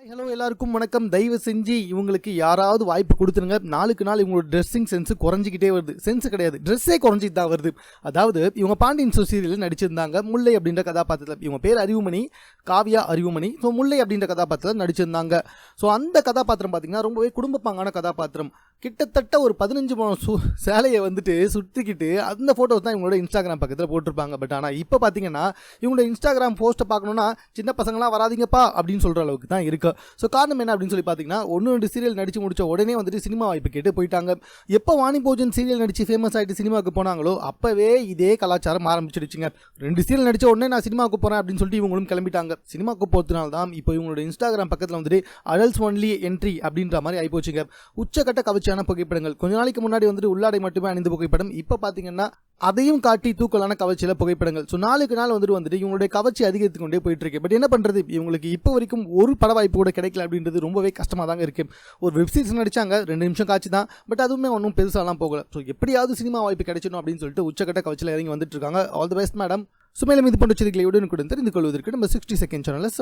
Hi hello எல்லாருக்கும் வணக்கம். தயவு செஞ்சு இவங்களுக்கு யாராவது வாய்ப்பு கொடுத்துருங்க. நாளுக்கு நாள் இவங்களோட ட்ரெஸ்ஸிங் சென்ஸ் குறைஞ்சிக்கிட்டே வருது. சென்ஸ் கிடையாது. ட்ரெஸ்ஸே குறைஞ்சிட்டு தான் வருது. அதாவது இவங்க பாண்டியன் சீரியலில் நடிச்சிருந்தாங்க. முல்லை அப்படின்ற கதாபாத்திரத்தில். இவங்க பேர் அறிவுமணி காவியா அறிவுமணி. ஸோ முல்லை அப்படின்ற கதாபாத்திரத்தில் நடிச்சிருந்தாங்க. ஸோ அந்த கதாபாத்திரம் பார்த்தீங்கன்னா ரொம்பவே குடும்பப்பாங்கான கதாபாத்திரம். கிட்டத்தட்ட ஒரு பதினஞ்சு மணம் சு சேலையை வந்துட்டு சுற்றிக்கிட்டு அந்த ஃபோட்டோஸ் தான் இவங்களோட இன்ஸ்டாகிராம் பக்கத்தில் போட்டிருப்பாங்க. பட் ஆனால் இப்போ பார்த்தீங்கன்னா இவங்களோட இன்ஸ்டாகிராம் போஸ்ட்டை பார்க்கணுன்னா சின்ன பசங்களாம் வராதீங்கப்பா அப்படின்னு சொல்கிற அளவுக்கு தான் இருக்கு. ஸோ காரணம் என்ன அப்படின்னு சொல்லி பார்த்தீங்கன்னா ஒன்று ரெண்டு சீரியல் நடித்து முடிச்ச உடனே வந்துட்டு சினிமா வாய்ப்பு கேட்டு போயிட்டாங்க. எப்போ வாணி போஜன் சீரியல் நடித்து ஃபேமஸ் ஆகிட்டு சினிமாவுக்கு போனாங்களோ அப்போவே இதே கலாச்சாரம் ஆரம்பிச்சிடுச்சுங்க. ரெண்டு சீரியல் நடித்த உடனே நான் சினிமாவுக்கு போகிறேன் அப்படின்னு சொல்லிட்டு இவங்களும் கிளம்பிட்டாங்க. சினிமாவுக்கு போகிறதுனால தான் இப்போ இவங்களோட இன்ஸ்டாகிராம் பக்கத்தில் வந்துட்டு அடல்ஸ் ஒன்லி என்ட்ரி அப்படின்ற மாதிரி ஆகிப்போச்சுங்க உச்சக்கட்ட கவர்ச்சியான புகைப்படங்கள். கொஞ்ச நாளைக்கு முன்னாடி வந்துட்டு உள்ளாடை மட்டுமே அணிந்த புகைப்படம். இப்போ பார்த்தீங்கன்னா அதையும் காட்டி தூக்கலான கவர்ச்சியில் புகைப்படங்கள். ஸோ நாளுக்கு நாள் வந்துட்டு வந்துட்டு இவங்களுடைய கவர்ச்சி அதிகரித்து கொண்டே போயிட்டு இருக்கு பட் என்ன பண்ணுறது இவங்களுக்கு இப்போ வரைக்கும் ஒரு பட வாய்ப்பு கூட கிடைக்கல அப்படின்றது ரொம்பவே கஷ்டமாக தாங்க இருக்கு. ஒரு வெப்சீரிஸ் நடிச்சாங்க ரெண்டு நிமிஷம் காட்சி தான். பட் அதுவுமே ஒன்றும் பெருசாலாம் போகல. ஸோ எப்படியாவது சினிமா வாய்ப்பு கிடைச்சிடும் அப்படின்னு சொல்லிட்டு உச்சக்கட்ட கவர்ச்சியில் இறங்கி வந்துட்டு இருக்காங்க. ஆல் த பெஸ்ட் மேடம் சுமையில மீது இது போன்ற செய்திகளை உடனுக்குடன் தெரிந்து கொள்வதற்கு நம்ம சிக்ஸ்டி செகண்ட் சேனலில்